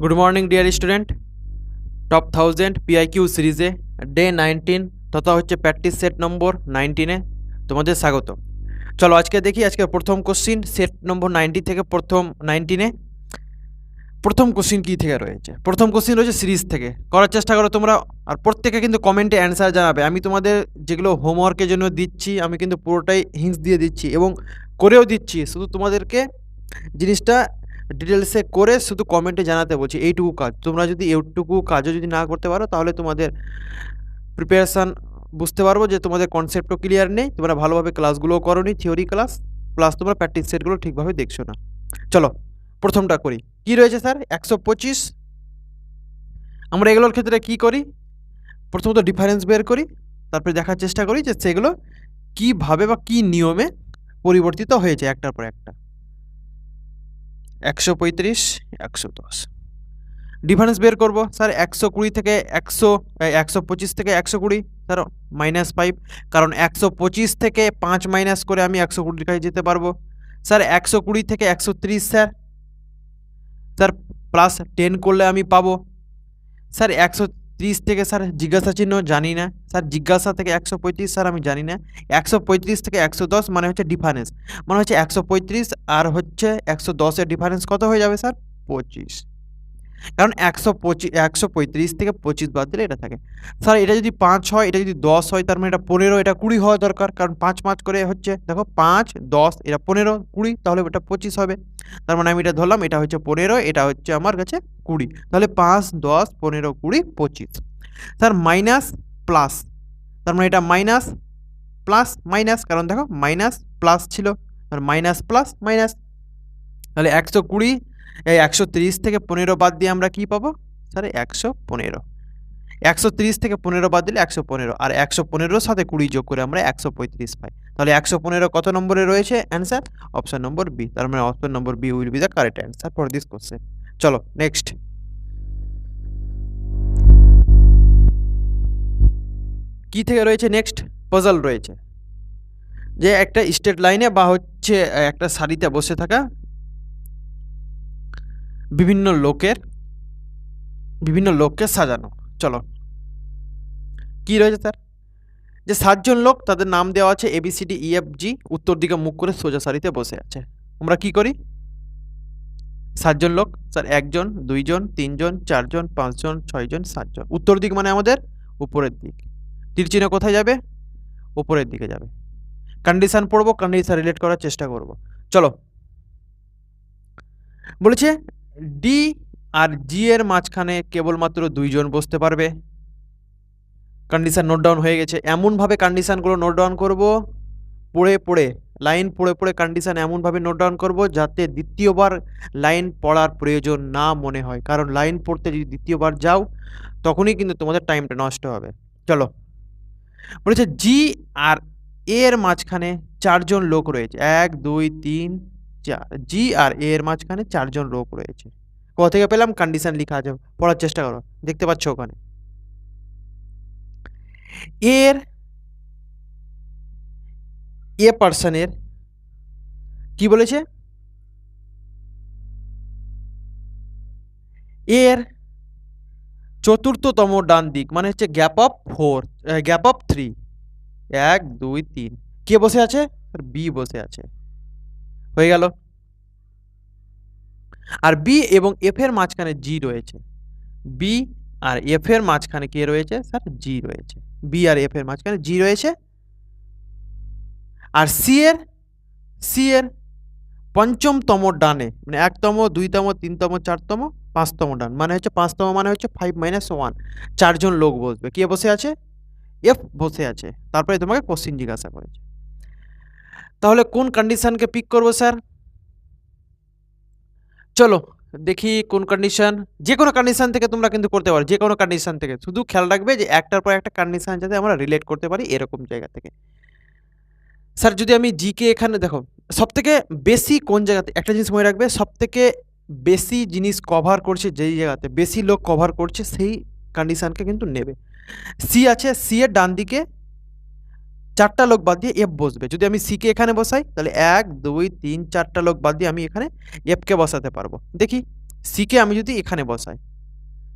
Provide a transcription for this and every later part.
Good morning dear student top thousand PIQ সিরিজে day nineteen তথা হচ্ছে প্র্যাকটিস সেট নম্বর নাইনটিনে তোমাদের স্বাগত। চলো আজকে দেখি, আজকে প্রথম কোশ্চিন সেট নম্বর নাইনটি থেকে প্রথম নাইনটিনে প্রথম কোশ্চিন কী থেকে রয়েছে? প্রথম কোশ্চিন রয়েছে সিরিজ থেকে। করার চেষ্টা করো তোমরা, আর প্রত্যেকে কিন্তু কমেন্টে অ্যান্সার জানাবে। আমি তোমাদের যেগুলো হোমওয়ার্কের জন্য দিচ্ছি, আমি কিন্তু পুরোটাই হিন্স দিয়ে দিচ্ছি এবং করেও দিচ্ছি। শুধু তোমাদেরকে জিনিসটা ডিটেলসে করে শুধু কমেন্টে জানাতে বলছি, এইটুকু কাজ। তোমরা যদি এইটুকু কাজও যদি না করতে পারো, তাহলে তোমাদের প্রিপারেশান বুঝতে পারব যে তোমাদের কনসেপ্টও ক্লিয়ার নেই, তোমরা ভালোভাবে ক্লাসগুলোও করো নি থিওরি ক্লাস প্লাস তোমরা প্র্যাকটিস সেটগুলো ঠিকভাবে দেখছ না। চলো, প্রথমটা করি। কি রয়েছে স্যার? একশো পঁচিশ। আমরা এগুলোর ক্ষেত্রে কি করি? প্রথমত ডিফারেন্স বের করি, তারপরে দেখার চেষ্টা করি যে সেগুলো কীভাবে বা কী নিয়মে পরিবর্তিত হয়েছে একটার পর একটা। একশো পঁয়ত্রিশ, একশো দশ। ডিফারেন্স বের করব। স্যার, একশো কুড়ি থেকে একশো একশো পঁচিশ থেকে একশো কুড়ি। স্যার মাইনাস ফাইভ কারণ একশো পঁচিশ থেকে পাঁচ মাইনাস করে আমি একশো কুড়ির কাছে যেতে পারব। স্যার, একশো কুড়ি থেকে একশো ত্রিশ, স্যার। স্যার প্লাস টেন করলে আমি পাবো। স্যার, একশো ত্রিশ থেকে স্যার জিজ্ঞাসা চিহ্ন জানি না। স্যার জিজ্ঞাসা থেকে একশো পঁয়ত্রিশ, স্যার আমি জানি না। একশো পঁয়ত্রিশ থেকে একশো দশ মানে হচ্ছে ডিফারেন্স মানে হচ্ছে একশো পঁয়ত্রিশ আর হচ্ছে একশো দশের ডিফারেন্স কত হয়ে যাবে স্যার? পঁচিশ। কারণ একশো পঁচিশ একশো পঁয়ত্রিশ থেকে পঁচিশ বাদ দিলে এটা থাকে। স্যার এটা যদি পাঁচ হয়, এটা যদি দশ হয়, তার মানে এটা পনেরো, এটা কুড়ি হওয়া দরকার। কারণ পাঁচ পাঁচ করে হচ্ছে, দেখো পাঁচ, দশ, এটা পনেরো, কুড়ি, তাহলে এটা পঁচিশ হবে। তার মানে আমি এটা ধরলাম, এটা হচ্ছে পনেরো, এটা হচ্ছে আমার কাছে কুড়ি। তাহলে পাঁচ, দশ, পনেরো, কুড়ি, পঁচিশ। স্যার মাইনাস প্লাস, তার মানে এটা মাইনাস প্লাস মাইনাস, কারণ দেখো মাইনাস প্লাস ছিল মাইনাস প্লাস মাইনাস। তাহলে একশো কুড়ি, এই একশো তিরিশ থেকে পনেরো বাদ দিয়ে আমরা কি পাবো? স্যার, একশো পনেরো। একশো তিরিশ থেকে পনেরো বাদ দিলে একশো পনেরো, আর একশো পনেরোর সাথে কুড়ি যোগ করে আমরা একশো পঁয়ত্রিশ পাই। তাহলে একশো পনেরো কত নম্বরে রয়েছে? অ্যান্সার অপশন নম্বর বি তার মানে option number B will be the correct answer for this question চলো নেক্সট কি থেকে রয়েছে নেক্সট পজল রয়েছে। যে একটা স্টেট লাইনে বা হচ্ছে একটা সারিতে বসে থাকা বিভিন্ন লোকের, বিভিন্ন লোককে সাজানো। চলো। কি রয়েছে স্যার যে সাতজন লোক, তাদের নাম দেওয়া আছে এবিসিডি ইএফ জি উত্তর দিকে মুখ করে সোজা সারিতে বসে আছে। আমরা কি করি? সাতজন লোক, স্যার একজন, দুইজন, তিনজন, চারজন, পাঁচজন, ছয়জন, সাতজন। উত্তর দিক মানে আমাদের উপরের দিক। তীর চিহ্ন কোথায় যাবে? উপরের দিকে যাবে। কন্ডিশন পড়ব কন্ডিশন রিলেট করার চেষ্টা করব। চলো। বলেছে ডি আর জি এর মাঝখানে কেবলমাত্র দুইজন বসতে পারবে। কন্ডিশন নোট ডাউন হয়ে গেছে। এমনভাবে কন্ডিশানগুলো নোট ডাউন করব, পড়ে পড়ে লাইন পড়ে পড়ে কন্ডিশান এমনভাবে নোট ডাউন করব যাতে দ্বিতীয়বার লাইন পড়ার প্রয়োজন না মনে হয়। কারণ লাইন পড়তে যদি দ্বিতীয়বার যাও, তখনই কিন্তু তোমাদের টাইমটা নষ্ট হবে। চলো। বলেছে জি আর এর মাঝখানে চারজন লোক রয়েছে। এক, দুই, তিন, চার। জি আর এর মাঝখানে চারজন লোক রয়েছে। কোথা থেকে পেলাম? কন্ডিশন লেখা আছে। পড়ার চেষ্টা করো। দেখতে পাচ্ছ ওখানে। এর এ পার্সনের কি বলেছে? এর চতুর্থতম ডান দিক মানে হচ্ছে gap of four gap of three এক, দুই, তিন। কে বসে আছে? বি বসে আছে। হয়ে গেল। আর বি এবং এফ এর মাঝখানে জি রয়েছে। বি আর এফ এর মাঝখানে কে রয়েছে? স্যার জি রয়েছে। বি আর এফ এর মাঝখানে জি রয়েছে। আর সি এর সি এর পঞ্চমতম ডানে মানে একতম, দুইতম, তিনতম, চারতম, পাঁচতম ডান মানে হচ্ছে পাঁচতম মানে হচ্ছে ফাইভ মাইনাস ওয়ান চারজন লোক বসবে। কে বসে আছে? এফ বসে আছে। তারপরে তোমাকে কোশ্চিন জিজ্ঞাসা করেছে। তাহলে কোন কন্ডিশনকে পিক করব, স্যার? চলো দেখি কোন কন্ডিশন যে কোনো কন্ডিশন থেকে তোমরা কিন্তু করতে পারো যে কোনো কন্ডিশন থেকে। শুধু খেয়াল রাখবে যে একটার পর একটা কন্ডিশন যাতে আমরা রিলেট করতে পারি এরকম জায়গা থেকে। স্যার যদি আমি জিকে এখানে, দেখো সব থেকে বেশি কোন জায়গাতে, একটা জিনিস মনে রাখবে সব থেকে বেশি জিনিস কভার করছে যেই জায়গাতে, বেশি লোক কভার করছে সেই কন্ডিশনকে কিন্তু নেবে। সি আছে সি এর ডান দিকে চারটা লোক বাদ দিয়ে এফ বসবে। যদি আমি সিকে এখানে বসাই, তাহলে এক, দুই, তিন, চারটা লোক বাদ দিয়ে আমি এখানে এফকে বসাতে পারব। দেখি সিকে আমি যদি এখানে বসাই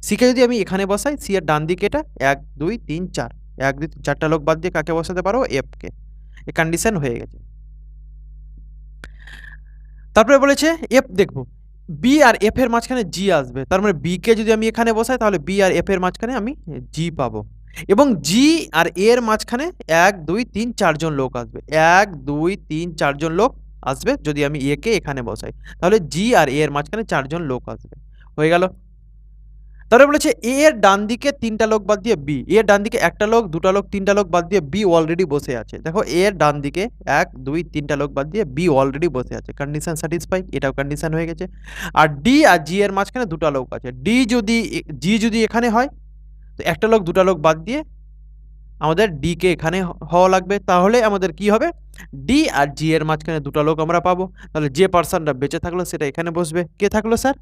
সিকে যদি আমি এখানে বসাই সি এর ডান দিকে এটা, এক, দুই, তিন, চার। এক, দুই চারটা লোক বাদ দিয়ে কাকে বসাতে পারো এফকে এ কন্ডিশন হয়ে গেছে। তারপরে বলেছে এফ দেখব। বি আর এফ এর মাঝখানে জি আসবে। তার মানে বি কে যদি আমি এখানে বসাই, তাহলে বি আর এফ এর মাঝখানে আমি জি পাবো। এবং জি আর এর মাঝখানে এক, দুই, তিন চারজন লোক আসবে। এক, দুই, তিন চারজন লোক আসবে যদি আমি এ কে এখানে বসাই। তাহলে জি আর এর মাঝখানে চারজন লোক আসবে। হয়ে গেল। তারপরে বলেছে এ এর ডান দিকে তিনটা লোক বাদ দিয়ে বি এর ডান দিকে একটা লোক, দুটা লোক, তিনটা লোক বাদ দিয়ে বি অলরেডি বসে আছে। দেখো এর ডান দিকে এক, দুই, তিনটা লোক বাদ দিয়ে বি অলরেডি বসে আছে। কন্ডিশন স্যাটিসফাই এটাও কন্ডিশন হয়ে গেছে। আর ডি আর জি এর মাঝখানে দুটো লোক আছে। ডি যদি জি যদি এখানে হয় তো একটা লোক, দুটা লোক বাদ দিয়ে আমাদের ডি কে এখানে হওয়া লাগবে। তাহলে আমাদের কি হবে? ডি আর জি এর মাঝখানে দুটো লোক আমরা পাবো। তাহলে যে পার্সনটা বেঁচে থাকল, সেটা এখানে বসবে। কে থাকল স্যার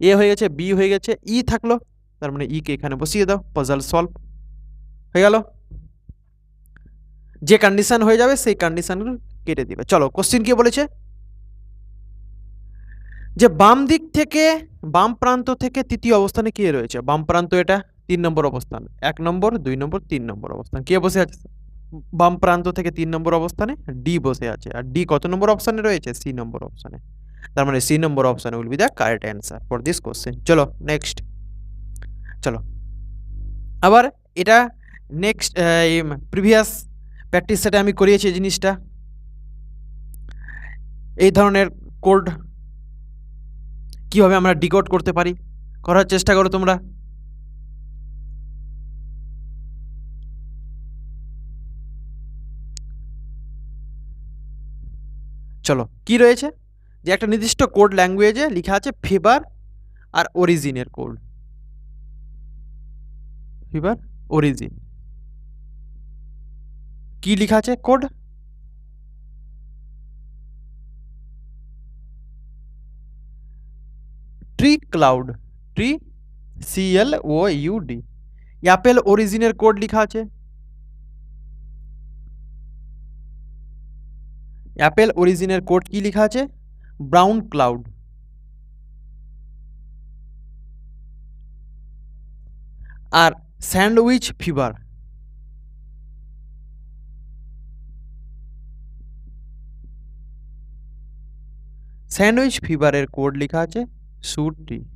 এ হয়ে গেছে বি হয়ে গেছে ই থাকল। তার মানে ই কে এখানে বসিয়ে দাও পাজল সলভ হয়ে গেল? যে কন্ডিশন হয়ে যাবে, সেই কন্ডিশনগুলো কেটে দিবে। চলো কোশ্চিন কি বলেছে? যে বাম দিক থেকে, বাম প্রান্ত থেকে তৃতীয় অবস্থানে কে রয়েছে? বাম প্রান্ত এটা। তিন নম্বর অবস্থান, এক নম্বর, দুই নম্বর, তিন নম্বর অবস্থান। কে বসে আছে? বাম প্রান্ত থেকে তিন নম্বর অবস্থানে ডি বসে আছে। আর ডি কত নম্বর অপশানে রয়েছে? সি নম্বর অপশানে তার মানে সি নম্বর অপশানে will be the correct answer for this question. চলো, নেক্সট। চলো। আবার এটা নেক্সট প্রিভিয়াস প্র্যাকটিস সেটা আমি করিয়েছি এই জিনিসটা। এই ধরনের কোড কীভাবে আমরা ডিকোড করতে পারি? করার চেষ্টা করো তোমরা। চলো, কি রয়েছে? যে একটা নির্দিষ্ট কোড ল্যাঙ্গুয়েজে লেখা আছে ফিবার আর অরিজিনের কোড ফিবার অরিজিন কি লেখা আছে code tree cloud tree CL O UD apple অরিজিনের code লেখা আছে। অ্যাপেল অরিজিনের কোড কি লেখা আছে? Brown cloud. আর স্যান্ডউইচ ফিভার। স্যান্ডউইচ ফিভারের কোড লেখা আছে সুটি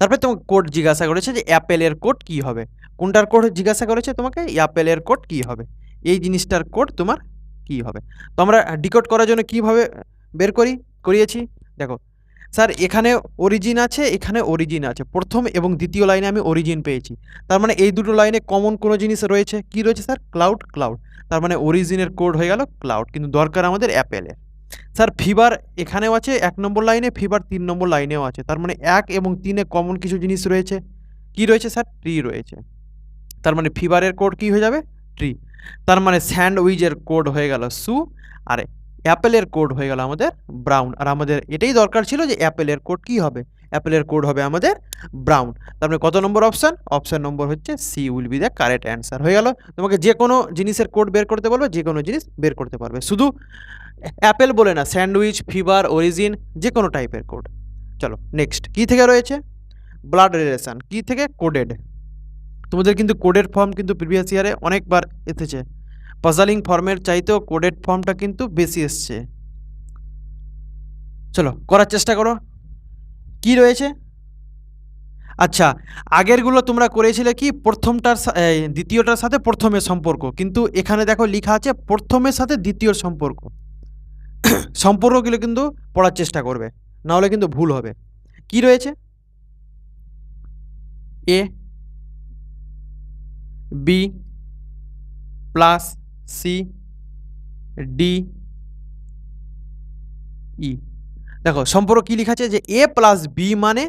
তারপরে তোমাকে কোড জিজ্ঞাসা করেছে যে অ্যাপেলের কোড কি হবে। কোনটার কোড জিজ্ঞাসা করেছে তোমাকে? অ্যাপেলের কোড কি হবে? এই জিনিসটার কোড তোমার কি হবে? তো আমরা ডিকোড করার জন্য কীভাবে বের করি? করিয়েছি। দেখো, স্যার, এখানে অরিজিন আছে, এখানে অরিজিন আছে। প্রথম এবং দ্বিতীয় লাইনে আমি অরিজিন পেয়েছি। তার মানে এই দুটো লাইনে কমন কোনো জিনিস রয়েছে? কি রয়েছে, স্যার? ক্লাউড ক্লাউড তার মানে অরিজিনের কোড হয়ে গেল ক্লাউড কিন্তু দরকার আমাদের অ্যাপেলের। স্যার ফিভার এখানেও আছে, এক নম্বর লাইনে ফিভার তিন নম্বর লাইনেও আছে। তার মানে এক এবং তিনে কমন কিছু জিনিস রয়েছে। কি রয়েছে স্যার? ট্রি রয়েছে। তার মানে ফিভারের কোড কি হয়ে যাবে? ট্রি। তার মানে স্যান্ডউইচের কোড হয়ে গেল সু, আর অ্যাপেলের কোড হয়ে গেল আমাদের ব্রাউন। আর আমাদের এটাই দরকার ছিল যে অ্যাপেলের কোড কি হবে। অ্যাপেলের কোড হবে আমাদের ব্রাউন তার মানে কত নম্বর অপশান অপশান নম্বর হচ্ছে C will be the correct answer হয়ে গেল। তোমাকে যে কোনো জিনিসের কোড বের করতে বলবে, যে কোনো জিনিস বের করতে পারবে। শুধু অ্যাপেল বলে না স্যান্ডউইচ ফিভার অরিজিন যে কোনো টাইপের কোড চলো নেক্সট কি থেকে রয়েছে? ব্লাড রিলেশন কি থেকে? কোডেড তোমাদের কিন্তু কোডের ফর্ম কিন্তু প্রিভিয়াস ইয়ারে অনেকবার এসেছে। পাজালিং ফর্মের চাইতেও কোডেড ফর্মটা কিন্তু বেশি এসছে। চলো, করার চেষ্টা করো। কি রয়েছে? আচ্ছা আগেরগুলো তোমরা করেছিলে কি? প্রথমটার দ্বিতীয়টার সাথে প্রথমের সম্পর্ক। কিন্তু এখানে দেখো লেখা আছে প্রথমের সাথে দ্বিতীয়র সম্পর্ক। সম্পর্কগুলো কিন্তু পড়ার চেষ্টা করবে, নাহলে কিন্তু ভুল হবে। কি রয়েছে? A, B, plus C, D, E. দেখো, সম্পর্ক কি লেখা আছে যে এ প্লাস বি মানে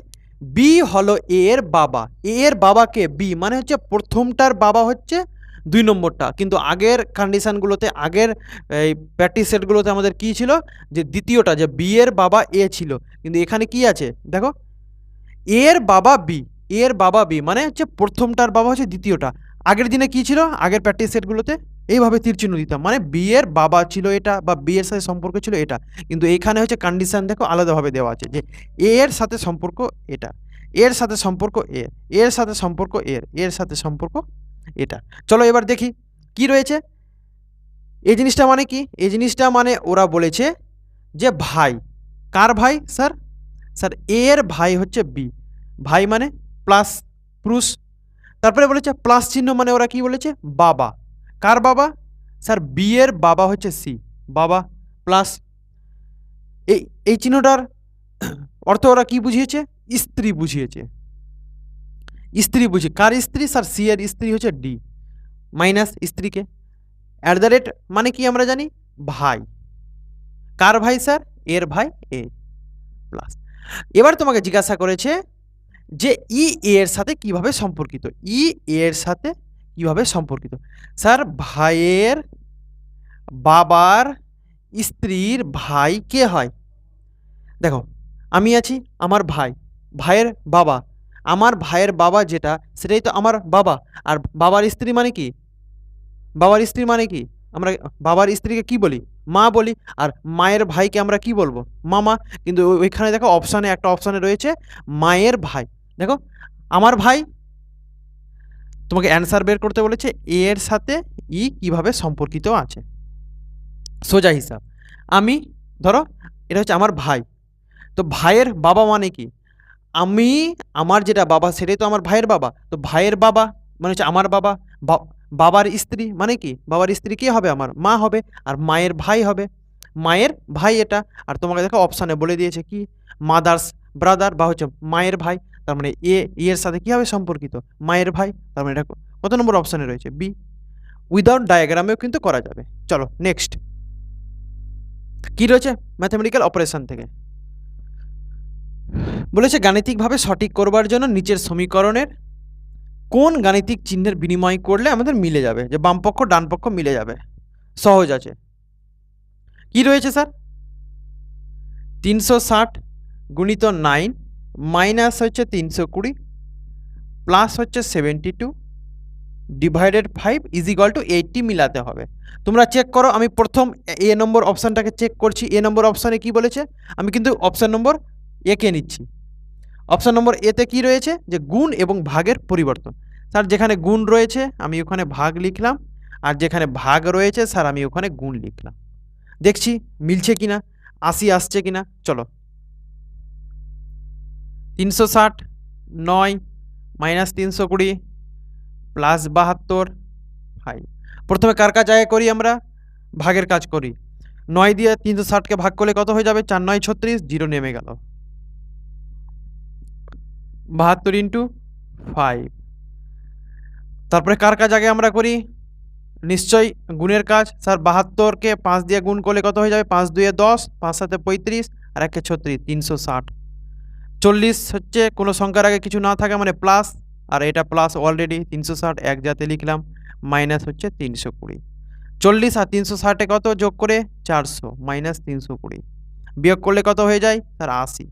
বি হলো এ এর বাবা। এ এর বাবাকে বি মানে হচ্ছে প্রথমটার বাবা হচ্ছে দুই নম্বরটা। কিন্তু আগের কন্ডিশানগুলোতে আগের এই প্র্যাকটিস সেটগুলোতে আমাদের কি ছিল? যে দ্বিতীয়টা, যে বি এর বাবা এ ছিল। কিন্তু এখানে কি আছে? দেখো এর বাবা বি এর বাবা বি মানে হচ্ছে প্রথমটার বাবা হচ্ছে দ্বিতীয়টা। আগের দিনে কি ছিল? আগের প্র্যাকটিস সেটগুলোতে এইভাবে তীর চিহ্ন দিতাম মানে বিয়ের বাবা ছিল এটা বা বিয়ের সাথে সম্পর্ক ছিল এটা। কিন্তু এখানে হচ্ছে কন্ডিশন দেখো আলাদাভাবে দেওয়া আছে যে এর সাথে সম্পর্ক এটা, এর সাথে সম্পর্ক এর এর সাথে সম্পর্ক এর এর সাথে সম্পর্ক এটা। চলো এবার দেখি কি রয়েছে। এই জিনিসটা মানে কি? এই জিনিসটা মানে ওরা বলেছে যে ভাই, কার ভাই স্যার? স্যার, এর ভাই হচ্ছে বি ভাই মানে প্লাস পুরুষ। তারপরে বলেছে প্লাস চিহ্ন মানে ওরা কি বলেছে? বাবা। কার বাবা? স্যার বি এর বাবা হচ্ছে সি, বাবা প্লাস এই এই চিহ্নটার অর্থ ওরা কি বুঝিয়েছে? স্ত্রী বুঝিয়েছে। স্ত্রী বুঝি, কার স্ত্রী? স্যার, সি এর স্ত্রী হচ্ছে ডি, মাইনাস স্ত্রীকে। অ্যাট দ্য রেট মানে কি আমরা জানি? ভাই। কার ভাই, স্যার? এর ভাই, এ, প্লাস। এবার তোমাকে জিজ্ঞাসা করেছে যে ই এর সাথে কীভাবে সম্পর্কিত? ই এর সাথে কীভাবে সম্পর্কিত? স্যার, ভাইয়ের বাবার স্ত্রীর ভাই কে হয়? দেখো, আমি আছি আমার ভাই, ভাইয়ের বাবা। আমার ভাইয়ের বাবা যেটা, সেটাই তো আমার বাবা। আর বাবার স্ত্রী মানে কি? বাবার স্ত্রী মানে কি? আমরা বাবার স্ত্রীকে কি বলি? মা বলি। আর মায়ের ভাইকে আমরা কি বলব? মামা। কিন্তু ওইখানে দেখো অপশানে একটা অপশানে রয়েছে, মায়ের ভাই। দেখো, আমার ভাই তোমাকে অ্যান্সার বের করতে বলেছে, এ এর সাথে ই কীভাবে সম্পর্কিত আছে। সোজা হিসাব, আমি, ধরো, এটা হচ্ছে আমার ভাই। তো ভাইয়ের বাবা মানে কি? আমি, আমার যেটা বাবা, সেটাই তো আমার ভাইয়ের বাবা। তো ভাইয়ের বাবা মানে হচ্ছে আমার বাবা বাবার স্ত্রী মানে কি? বাবার স্ত্রী কে হবে আমার? মা হবে, আর মায়ের ভাই হবে। মায়ের ভাই এটা, আর তোমাকে দেখো অপশানে বলে দিয়েছে কি? মাদার্স ব্রাদার বা হচ্ছে মায়ের ভাই। তার মানে এ এর সাথে কীভাবে সম্পর্কিত? মায়ের ভাই? তার মানে এটা কত নম্বর অপশানে রয়েছে? বি উইদাউট ডায়াগ্রামেও কিন্তু করা যাবে। চলো নেক্সট কি রয়েছে? ম্যাথামেটিক্যাল অপারেশন থেকে। বলেছে গাণিতিকভাবে সঠিক করবার জন্য নিচের সমীকরণের কোন গাণিতিক চিহ্নের বিনিময় করলে আমাদের মিলে যাবে? যে বামপক্ষ ডানপক্ষ মিলে যাবে। সহজ আছে। কি রয়েছে, স্যার? তিনশো ষাট গুণিত নাইন মাইনাস হচ্ছে তিনশো কুড়ি, প্লাস হচ্ছে seventy two, divided five is equal to eighty মিলাতে হবে। তোমরা চেক করো, আমি প্রথম এ নম্বর অপশানটাকে চেক করছি। এ নম্বর অপশানে কি বলেছে? আমি কিন্তু অপশান নম্বর একে নিচ্ছি। অপশান নম্বর এতে কি রয়েছে? যে গুণ এবং ভাগের পরিবর্তন। স্যার, যেখানে গুণ রয়েছে, আমি ওখানে ভাগ লিখলাম। আর যেখানে ভাগ রয়েছে, স্যার, আমি ওখানে গুণ লিখলাম। দেখছি, মিলছে কিনা? আশি আসছে কিনা? চলো। তিনশো ষাট, নয়, মাইনাস তিনশো কুড়ি, প্লাস বাহাত্তর ফাইভ প্রথমে কার কাজ আগে করি আমরা? ভাগের কাজ করি। নয় দিয়ে তিনশো ষাটকে ভাগ করলে কত হয়ে যাবে? চার, নয়, ছত্রিশ, জিরো নেমে গেল। বাহাত্তর ইন্টু ফাইভ তারপরে কার কাজ আগে আমরা করি? নিশ্চয়ই গুণের কাজ। স্যার বাহাত্তরকে পাঁচ দিয়ে গুণ করলে কত হয়ে যাবে? পাঁচ দুয়ে দশ, পাঁচ সাথে পঁয়ত্রিশ, আর একে ছত্রিশ, তিনশো ষাট। চল্লিশ হচ্ছে কোনো সংখ্যার আগে কিছু না থাকে মানে প্লাস আর এটা প্লাস অলরেডি তিনশো ষাট, এক জাতে লিখলাম মাইনাস হচ্ছে তিনশো কুড়ি। চল্লিশ আর তিনশো ষাটে কত যোগ করে? চারশো মাইনাস তিনশো কুড়ি। বিয়োগ করলে কত হয়ে যায়? স্যার, আশি।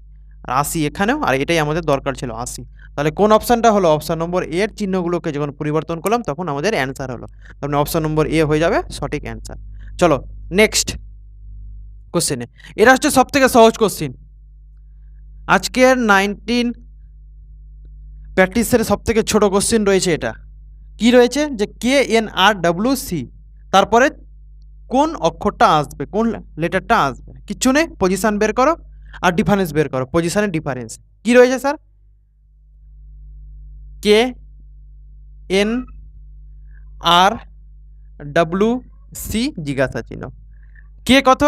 আর আশি এখানেও, আর এটাই আমাদের দরকার ছিল, আশি। তাহলে কোন অপশানটা হলো? অপশান নম্বর এর চিহ্নগুলোকে যখন পরিবর্তন করলাম, তখন আমাদের অ্যান্সার হলো। তার মানে অপশান নম্বর এ হয়ে যাবে সঠিক অ্যান্সার চলো নেক্সট কোশ্চেনে এটা হচ্ছে সব থেকে সহজ কোশ্চেন আজকের নাইনটিন প্র্যাকটিসের সব থেকে ছোটো কোশ্চেন রয়েছে এটা। কি রয়েছে? যে K N R W C তারপরে কোন অক্ষরটা আসবে? কোন লেটারটা আসবে? কিচ্ছু নেই পজিশান বের করো আর ডিফারেন্স বের করো। পজিশানের ডিফারেন্স কি রয়েছে sir K N R W C জিজ্ঞাসা চিহ্ন। কে কত?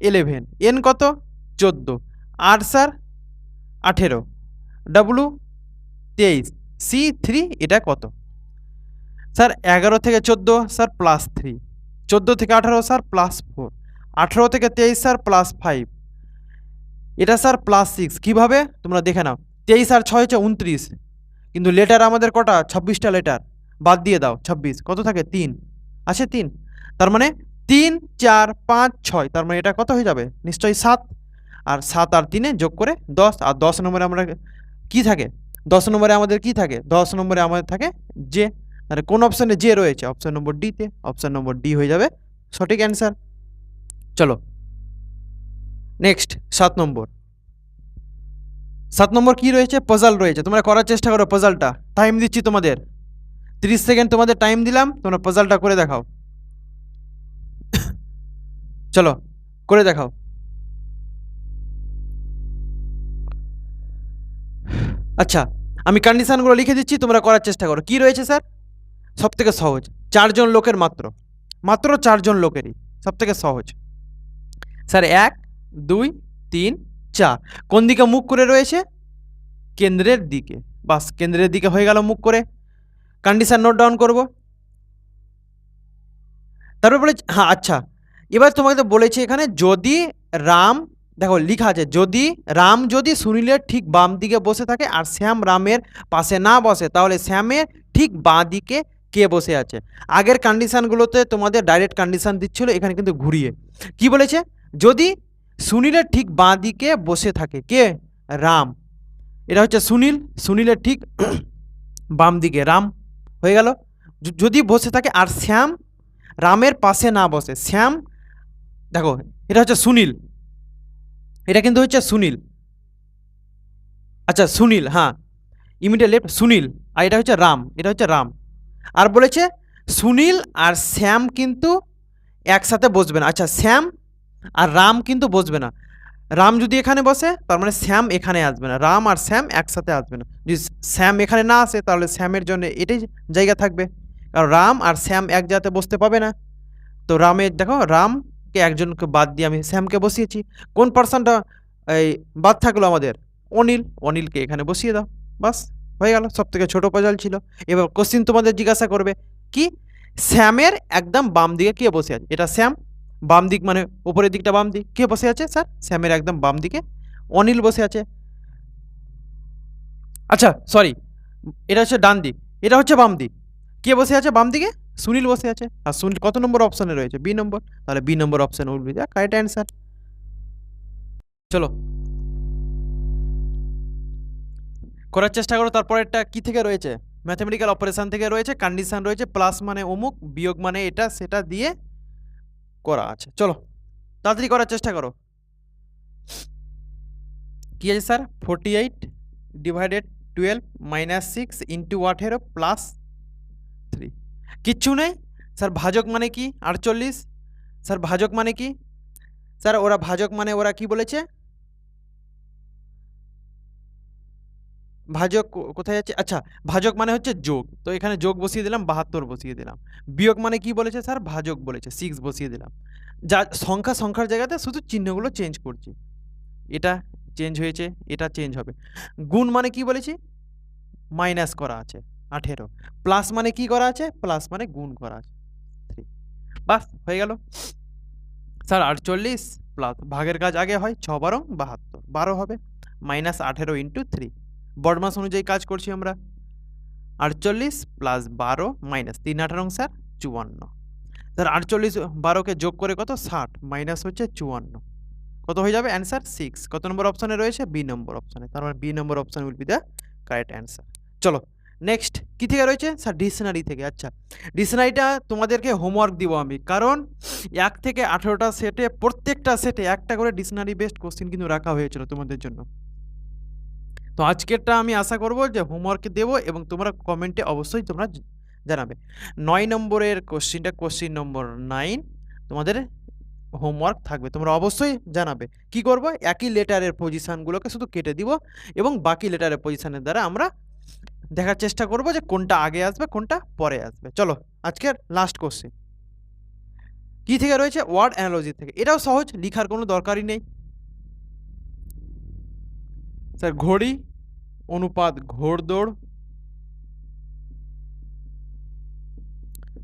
ইলেভেন এন কত? চোদ্দ। আর স্যার আঠেরো। ডাব্লু তেইশ। সি থ্রি এটা কত? স্যার, এগারো থেকে চোদ্দ, স্যার প্লাস থ্রি চোদ্দ থেকে আঠারো, স্যার প্লাস ফোর আঠেরো থেকে তেইশ, স্যার প্লাস ফাইভ এটা, স্যার প্লাস সিক্স কীভাবে? তোমরা দেখে নাও। তেইশ আর ছয় হচ্ছে উনত্রিশ কিন্তু লেটার আমাদের কটা? ছাব্বিশটা লেটার বাদ দিয়ে দাও, ছাব্বিশ। কত থাকে? তিন। আছে তিন। তার মানে তিন, চার, পাঁচ, ছয়। তার মানে এটা কত হয়ে যাবে? নিশ্চয়ই সাত। আর সাত আর তিনে যোগ করে দশ, আর দশ নম্বরে আমরা কি থাকে? দশ নম্বরে আমাদের কি থাকে? দশ নম্বরে আমাদের থাকে যে তাহলে কোন অপশানে যে রয়েছে? অপশান নম্বর ডিতে অপশান নম্বর ডি হয়ে যাবে। সঠিক অ্যান্সার চলো। নেক্সট সাত নম্বর। সাত নম্বর কি রয়েছে? পজাল রয়েছে। তোমরা করার চেষ্টা করো পজালটা টাইম দিচ্ছি তোমাদের। তিরিশ সেকেন্ড তোমাদের টাইম দিলাম। তোমরা পজালটা করে দেখাও। চলো, করে দেখাও। আচ্ছা আমি কন্ডিশনগুলো লিখে দিচ্ছি, তোমরা করার চেষ্টা করো। কি রয়েছে, স্যার? সব থেকে সহজ, চারজন লোকের মাত্র। মাত্র চারজন লোকেরই সব থেকে সহজ। স্যার, এক, দুই, তিন, চার। কোন দিকে মুখ করে রয়েছে? কেন্দ্রের দিকে। বাস, কেন্দ্রের দিকে হয়ে গেল মুখ করে। কন্ডিশন নোট ডাউন করব। তারপর বলে হ্যাঁ আচ্ছা। এবার তোমাকে বলেছে এখানে, যদি রাম দেখো, লেখা আছে, যদি রাম যদি সুনীলের ঠিক বাম দিকে বসে থাকে আর শ্যাম রামের পাশে না বসে, তাহলে শ্যামের ঠিক বাঁ দিকে কে বসে আছে? আগের কন্ডিশানগুলোতে তোমাদের ডাইরেক্ট কন্ডিশান দিচ্ছিল, এখানে কিন্তু ঘুরিয়ে। কি বলেছে? যদি সুনীলের ঠিক বাঁ দিকে বসে থাকে, কে? রাম। এটা হচ্ছে সুনীল, সুনীলের ঠিক বাম দিকে, রাম। হয়ে গেল। যদি বসে থাকে আর শ্যাম রামের পাশে না বসে, শ্যাম, দেখো, এটা হচ্ছে সুনীল। এটা কিন্তু হচ্ছে সুনীল। আচ্ছা সুনীল হ্যাঁ। ইমিডিয়েট লেফট সুনীল আর এটা হচ্ছে রাম, এটা হচ্ছে রাম। আর বলেছে, সুনীল আর শ্যাম কিন্তু একসাথে বসবে না। আচ্ছা শ্যাম আর রাম কিন্তু বসবে না। রাম যদি এখানে বসে, তার মানে শ্যাম এখানে আসবে না। রাম আর শ্যাম একসাথে আসবে না। যদি শ্যাম এখানে না আসে, তাহলে শ্যামের জন্য এটাই জায়গা থাকবে। কারণ রাম আর শ্যাম এক জায়গাতে বসতে পাবে না। তো রামের, দেখো রামকে একজনকে বাদ দিয়ে আমি শ্যামকে বসিয়েছি। কোন পার্সনটা? এই বাদ থাকল আমাদের অনিল। অনিলকে এখানে বসিয়ে দাও। বাস, হয়ে গেল। সব থেকে ছোটো পজাল ছিল। এবার কোশ্চিন তোমাদের জিজ্ঞাসা করবে, কি? শ্যামের একদম বাম দিকে কে বসে আছে? এটা শ্যাম বাম দিক মানে উপরের দিকটা বাম দিক। কে বসে আছে? স্যার শ্যামের একদম বাম দিকে অনিল বসে আছে। আচ্ছা সরি এটা হচ্ছে ডান দিক। এটা হচ্ছে বাম দিক। কে বসে আছে বাম দিকে? সুনীল বসে আছে। আর সুনীল কত নম্বর অপশনে রয়েছে? B number. তাহলে B number option will be the correct answer চলো। করার চেষ্টা করো। তারপরেরটা কি থেকে রয়েছে? ম্যাথমেটিক্যাল অপারেশন থেকে রয়েছে। কন্ডিশন রয়েছে। প্লাস মানে অমুক, বিয়োগ মানে এটা, সেটা দিয়ে করা আছে। চলো, তাড়াতাড়ি করার চেষ্টা করো। কি আছে, sir? Forty eight divided twelve minus six into আঠেরো প্লাস কিচ্ছু নেই। স্যার, ভাজক মানে কি? আটচল্লিশ। স্যার, ভাজক মানে কি? স্যার, ওরা ভাজক মানে ওরা কি বলেছে? ভাজক কোথায় যাচ্ছে? আচ্ছা ভাজক মানে হচ্ছে যোগ। তো এখানে যোগ বসিয়ে দিলাম, বাহাত্তর বসিয়ে দিলাম। বিয়োগ মানে কি বলেছে স্যার? ভাজক বলেছে সিক্স বসিয়ে দিলাম। যা, সংখ্যা সংখ্যার জায়গাতে শুধু চিহ্নগুলো চেঞ্জ করছি। এটা চেঞ্জ হয়েছে, এটা চেঞ্জ হবে। গুণ মানে কি বলেছি? মাইনাস করা আছে। আঠেরো। প্লাস মানে কি করা আছে? প্লাস মানে গুণ করা আছে। থ্রি বাস, হয়ে গেল। স্যার, আটচল্লিশ প্লাস ভাগের কাজ আগে হয় ছ বারো বাহাত্তর। বারো হবে, মাইনাস আঠেরো ইন্টু থ্রি বডমাস অনুযায়ী কাজ করছি আমরা। আটচল্লিশ প্লাস বারো মাইনাস তিন আঠারো, স্যার, চুয়ান্ন। স্যার, আটচল্লিশ বারোকে যোগ করে কত? ষাট, মাইনাস হচ্ছে চুয়ান্ন। কত হয়ে যাবে? অ্যান্সার সিক্স কত নম্বর অপশানে রয়েছে? বি নম্বর অপশানে তার মানে B number option will be the correct answer চলো নেক্সট কী থেকে রয়েছে? স্যার ডিকশনারি থেকে আচ্ছা। ডিকশনারিটা তোমাদেরকে হোমওয়ার্ক দিব আমি। কারণ এক থেকে আঠেরোটা সেটে প্রত্যেকটা সেটে একটা করে ডিকশনারি বেসড কোশ্চিন কিন্তু রাখা হয়েছিল তোমাদের জন্য। তো আজকেরটা আমি আশা করব যে হোমওয়ার্ক দেবো এবং তোমরা কমেন্টে অবশ্যই তোমরা জানাবে। নয় নম্বরের কোশ্চিনটা কোশ্চিন নম্বর নাইন তোমাদের হোমওয়ার্ক থাকবে। তোমরা অবশ্যই জানাবে। কি করব? একই লেটারের পজিশানগুলোকে শুধু কেটে দিব এবং বাকি লেটারের পজিশানের দ্বারা আমরা দেখার চেষ্টা করব যে কোনটা আগে আসবে, কোনটা পরে আসবে। চলো, আজকের লাস্ট কোশ্চেন কি থেকে রয়েছে? ওয়ার্ড অ্যানালজি থেকে। এটাও সহজ, লিখার কোনো দরকারই নেই। স্যার, ঘড়ি, অনুপাত ঘোড়দৌড়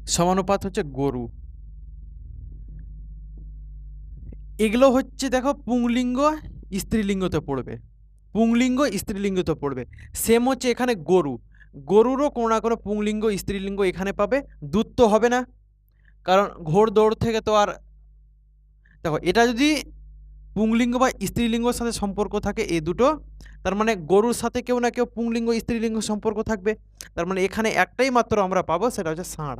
সমানুপাত হচ্ছে গরু। এগুলো হচ্ছে, দেখো, পুংলিঙ্গ, স্ত্রীলিঙ্গতে পড়বে। পুংলিঙ্গ স্ত্রীলিঙ্গতে পড়বে। সেম হচ্ছে এখানে গরু। গরুরও কোনো না কোনো পুংলিঙ্গ, স্ত্রীলিঙ্গ এখানে পাবে। দুধ তো হবে না। কারণ ঘোড় দৌড় থেকে তো আর দেখো, এটা যদি পুংলিঙ্গ বা স্ত্রীলিঙ্গর সাথে সম্পর্ক থাকে এই দুটো, তার মানে গরুর সাথে কেউ না কেউ পুংলিঙ্গ, স্ত্রীলিঙ্গ সম্পর্ক থাকবে। তার মানে এখানে একটাই মাত্র আমরা পাবো, সেটা হচ্ছে ষাঁড়।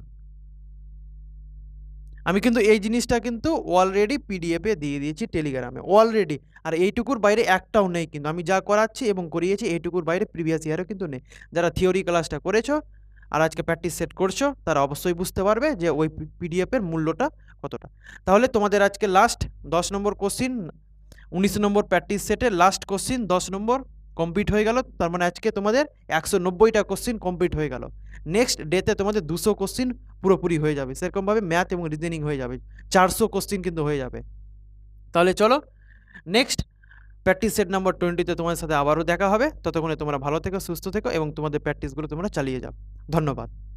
আমি কিন্তু এই জিনিসটা কিন্তু অলরেডি পিডিএফে দিয়ে দিয়েছি টেলিগ্রামে অলরেডি আর এইটুকুর বাইরে একটাও নেই কিন্তু। আমি যা করাচ্ছি এবং করিয়েছি এইটুকুর বাইরে প্রিভিয়াস ইয়ারও কিন্তু নেই। যারা থিওরি ক্লাসটা করেছ আর আজকে প্র্যাকটিস সেট করছ, তারা অবশ্যই বুঝতে পারবে যে ওই পিডিএফের মূল্যটা কতটা। তাহলে তোমাদের আজকে লাস্ট দশ নম্বর কোশ্চিন উনিশ নম্বর প্র্যাকটিস সেটে লাস্ট কোশ্চিন দশ নম্বর কমপ্লিট হয়ে গেল। তার মানে আজকে তোমাদের একশো নব্বইটা কোশ্চিন কমপ্লিট হয়ে গেল। নেক্সট ডেতে তোমাদের দুশো কোশ্চিন পুরোপুরি হয়ে যাবে। সেরকমভাবে ম্যাথ এবং রিজনিং হয়ে যাবে। চারশো কোশ্চিন কিন্তু হয়ে যাবে। তাহলে চলো নেক্সট প্র্যাকটিস সেট নাম্বার টোয়েন্টিতে তোমাদের সাথে আবারও দেখা হবে। ততক্ষণে তোমরা ভালো থেকো, সুস্থ থেকো এবং তোমাদের প্র্যাকটিসগুলো তোমরা চালিয়ে যাও। ধন্যবাদ।